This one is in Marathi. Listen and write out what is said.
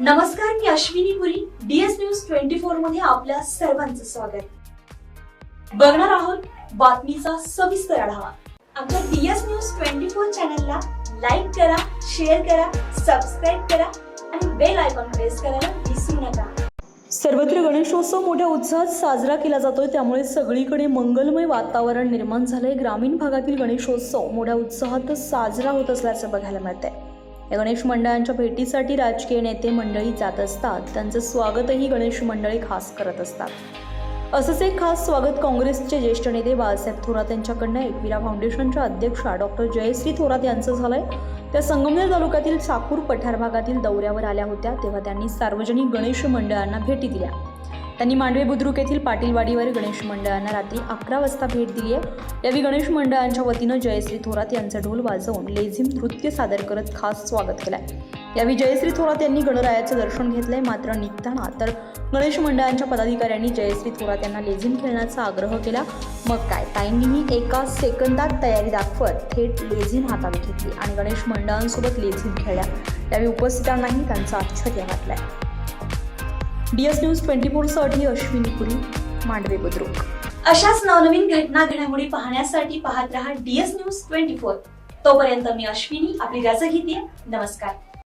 नमस्कार मी Ashwini Puri. DS news twenty फोरमध्ये आपल्या सर्वांचं स्वागत. बघणार आहोत बातमीचा सविस्तर आढावा. आमच्या डीएस न्यूज ट्वेंटी फोर चॅनलला लाईक करा शेअर करा सबस्क्राईब करा आणि बेल आयकॉन प्रेस करायला विसरू नका. सर्वत्र गणेशोत्सव मोठ्या उत्साहात साजरा केला जातोय. त्यामुळे सगळीकडे मंगलमय वातावरण निर्माण झालंय. ग्रामीण भागातील गणेशोत्सव मोठ्या उत्साहात साजरा होत असल्याचं बघायला मिळतंय. या गणेश मंडळांच्या भेटीसाठी राजकीय नेते मंडळी जात असतात. त्यांचं स्वागतही गणेश मंडळी खास करत असतात. असंच एक खास स्वागत काँग्रेसचे ज्येष्ठ नेते बाळासाहेब थोरात यांच्याकडनं एकविरा फाउंडेशनच्या अध्यक्षा डॉक्टर जयश्री थोरात यांचं झालंय. त्या संगमनेर तालुक्यातील साकूर पठार भागातील दौऱ्यावर आल्या होत्या तेव्हा त्यांनी सार्वजनिक गणेश मंडळांना भेटी दिल्या. त्यांनी मांडवे बुद्रुक येथील पाटीलवाडीवर गणेश मंडळांना रात्री अकरा वाजता भेट दिली आहे. यावेळी गणेश मंडळांच्या वतीनं जयश्री थोरात यांचं ढोल वाजवून लेझिम नृत्य सादर करत खास स्वागत केलं आहे यावेळी जयश्री थोरात यांनी गणरायाचं दर्शन घेतलंय मात्र निघताना तर गणेश मंडळांच्या पदाधिकाऱ्यांनी जयश्री थोरात यांना लेझिम खेळण्याचा आग्रह केला. मग काय ताईंनीही एका सेकंदात तयारी दाखवत थेट लेझिम हातात घेतली आणि गणेश मंडळांसोबत लेझिम खेळल्या. त्यावेळी उपस्थितांनाही त्यांचा आश्चर्य वाटलाय. डीएस न्यूज ट्वेंटी फोरसाठी अश्विनी पुरी मांडवे बुद्रुक. अशाच नवनवीन घटना घडामोडी पाहण्यासाठी पाहत रहा डीएस न्यूज ट्वेंटी फोर. तोपर्यंत मी अश्विनी आपली रजा घेते. नमस्कार.